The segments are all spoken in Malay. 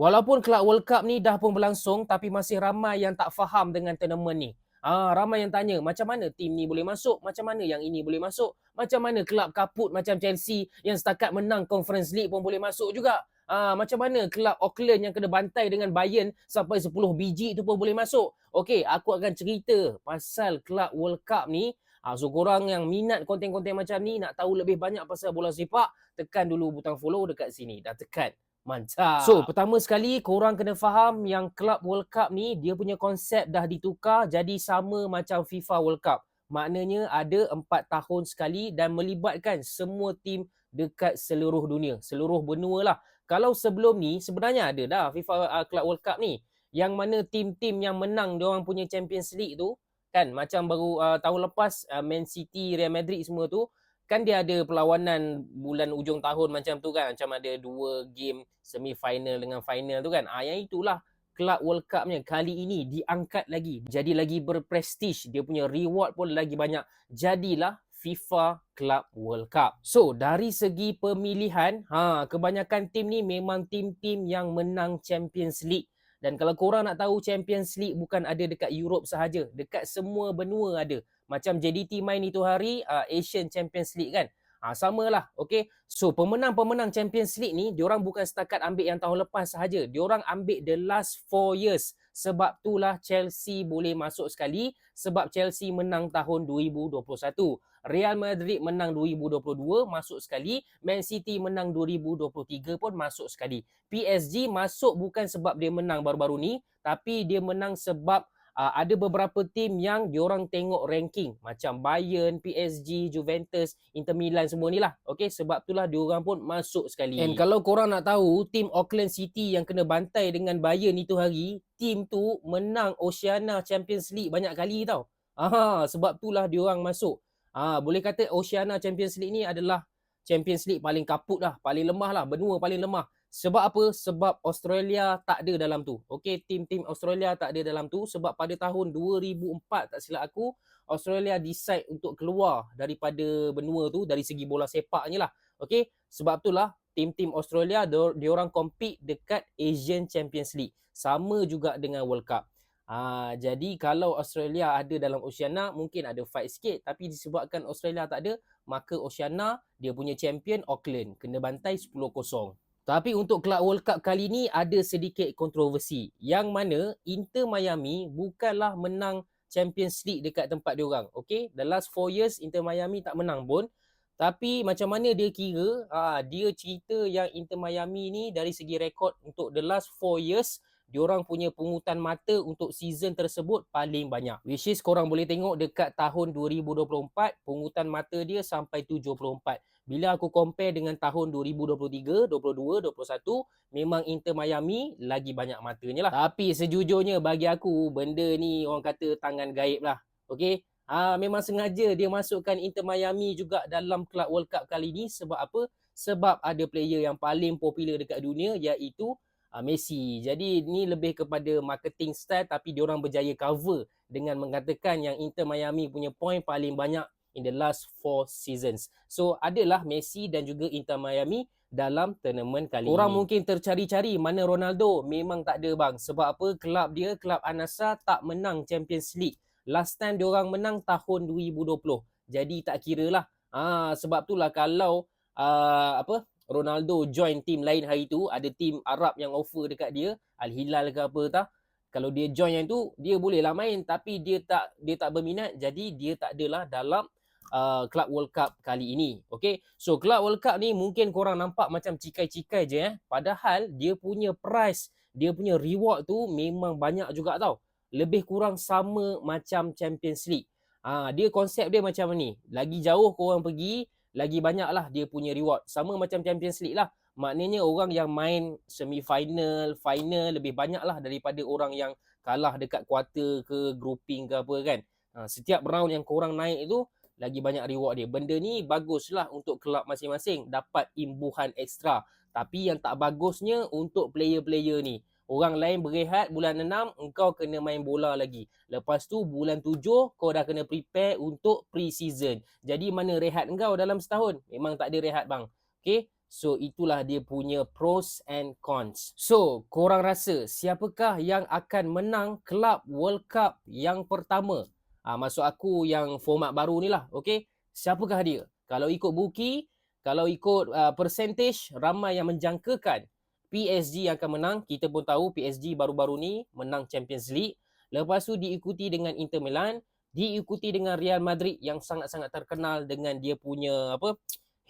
Walaupun Club World Cup ni dah pun berlangsung tapi masih ramai yang tak faham dengan tournament ni. Ah, ramai yang tanya macam mana tim ni boleh masuk, macam mana yang ini boleh masuk, macam mana kelab kaput macam Chelsea yang setakat menang Conference League pun boleh masuk juga. Ah, macam mana kelab Auckland yang kena bantai dengan Bayern sampai 10 biji tu pun boleh masuk. Okey, aku akan cerita pasal kelab World Cup ni. Ah, so korang yang minat konten-konten macam ni nak tahu lebih banyak pasal bola sepak, tekan dulu butang follow dekat sini. Dah tekan. Mantap. So, pertama sekali korang kena faham yang Club World Cup ni dia punya konsep dah ditukar jadi sama macam FIFA World Cup. Maknanya ada empat tahun sekali dan melibatkan semua tim dekat seluruh dunia, seluruh benua lah. Kalau sebelum ni sebenarnya ada dah FIFA uh, Club World Cup ni yang mana tim-tim yang menang dia orang punya Champions League tu kan macam baru uh, tahun lepas uh, Man City, Real Madrid semua tu kan dia ada perlawanan bulan ujung tahun macam tu kan macam ada dua game semi final dengan final tu kan ah yang itulah Club World Cup-nya kali ini diangkat lagi jadi lagi berprestige dia punya reward pun lagi banyak jadilah FIFA Club World Cup. So, dari segi pemilihan, ha kebanyakan tim ni memang tim-tim yang menang Champions League. Dan kalau korang nak tahu Champions League bukan ada dekat Europe sahaja, dekat semua benua ada. Macam JDT main itu hari uh, Asian Champions League kan. Ha, samalah, okay. So, pemenang-pemenang Champions League ni, diorang bukan setakat ambil yang tahun lepas sahaja. Diorang ambil the last four years. Sebab itulah Chelsea boleh masuk sekali. Sebab Chelsea menang tahun 2021. Real Madrid menang 2022, masuk sekali. Man City menang 2023 pun masuk sekali. PSG masuk bukan sebab dia menang baru-baru ni. Tapi dia menang sebab uh, ada beberapa tim yang diorang tengok ranking macam Bayern, PSG, Juventus, Inter Milan semua ni lah. Okay, sebab itulah diorang pun masuk sekali. And kalau korang nak tahu, tim Auckland City yang kena bantai dengan Bayern itu hari, tim tu menang Oceania Champions League banyak kali tau. Aha, sebab itulah diorang masuk. Ah, boleh kata Oceania Champions League ni adalah Champions League paling kaput lah, paling lemah lah, benua paling lemah. Sebab apa? Sebab Australia tak ada dalam tu. Okey, tim-tim Australia tak ada dalam tu sebab pada tahun 2004 tak silap aku, Australia decide untuk keluar daripada benua tu dari segi bola sepaknya lah. Okey, sebab itulah tim-tim Australia dia orang compete dekat Asian Champions League. Sama juga dengan World Cup. Ha, jadi kalau Australia ada dalam Oceania mungkin ada fight sikit tapi disebabkan Australia tak ada maka Oceania dia punya champion Auckland kena bantai 10-0. Tapi untuk Club World Cup kali ni ada sedikit kontroversi. Yang mana Inter Miami bukanlah menang Champions League dekat tempat dia orang. Okay, the last 4 years Inter Miami tak menang pun. Tapi macam mana dia kira, ha, dia cerita yang Inter Miami ni dari segi rekod untuk the last 4 years, diorang punya pungutan mata untuk season tersebut paling banyak. Which is korang boleh tengok dekat tahun 2024, pungutan mata dia sampai 74. Bila aku compare dengan tahun 2023, 22, 21, memang Inter Miami lagi banyak matanya lah. Tapi sejujurnya bagi aku, benda ni orang kata tangan gaib lah. Okay? Ha, memang sengaja dia masukkan Inter Miami juga dalam Club World Cup kali ni. Sebab apa? Sebab ada player yang paling popular dekat dunia iaitu uh, Messi. Jadi ni lebih kepada marketing style tapi dia orang berjaya cover dengan mengatakan yang Inter Miami punya point paling banyak in the last four seasons. So adalah Messi dan juga Inter Miami dalam tournament kali Orang ini. mungkin tercari-cari mana Ronaldo. Memang tak ada bang. Sebab apa? Kelab dia, kelab Anasa tak menang Champions League. Last time dia orang menang tahun 2020. Jadi tak kira lah. Ah, sebab itulah kalau uh, apa Ronaldo join team lain hari tu, ada team Arab yang offer dekat dia, Al Hilal ke apa tak. Kalau dia join yang tu, dia bolehlah main tapi dia tak dia tak berminat jadi dia tak adalah dalam uh, Club World Cup kali ini. Okay. So Club World Cup ni mungkin korang nampak macam cikai-cikai je eh. Padahal dia punya price, dia punya reward tu memang banyak juga tau. Lebih kurang sama macam Champions League. Ah, dia konsep dia macam ni. Lagi jauh korang pergi, lagi banyak lah dia punya reward. Sama macam Champions League lah. Maknanya orang yang main semi final, lebih banyak lah daripada orang yang kalah dekat quarter ke grouping ke apa kan. Ha, setiap round yang korang naik itu lagi banyak reward dia. Benda ni baguslah untuk kelab masing-masing dapat imbuhan ekstra. Tapi yang tak bagusnya untuk player-player ni. Orang lain berehat bulan 6, engkau kena main bola lagi. Lepas tu bulan 7, kau dah kena prepare untuk pre-season. Jadi mana rehat engkau dalam setahun? Memang tak ada rehat bang. Okay? So itulah dia punya pros and cons. So korang rasa siapakah yang akan menang Club World Cup yang pertama? Ah maksud aku yang format baru ni lah, okey? Siapakah dia? Kalau ikut buki, kalau ikut uh, percentage ramai yang menjangkakan PSG akan menang. Kita pun tahu PSG baru-baru ni menang Champions League. Lepas tu diikuti dengan Inter Milan, diikuti dengan Real Madrid yang sangat-sangat terkenal dengan dia punya apa?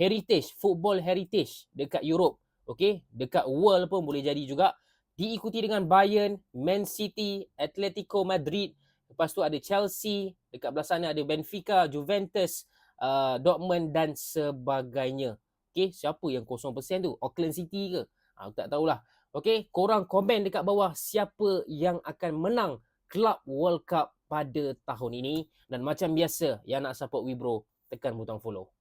heritage, football heritage dekat Europe. Okey, dekat world pun boleh jadi juga. Diikuti dengan Bayern, Man City, Atletico Madrid, lepas tu ada Chelsea, dekat belah sana ada Benfica, Juventus, uh, Dortmund dan sebagainya. Okey, siapa yang 0% tu? Auckland City ke? Ha, aku tak tahulah. Okey, korang komen dekat bawah siapa yang akan menang Club World Cup pada tahun ini dan macam biasa yang nak support Wibro tekan butang follow.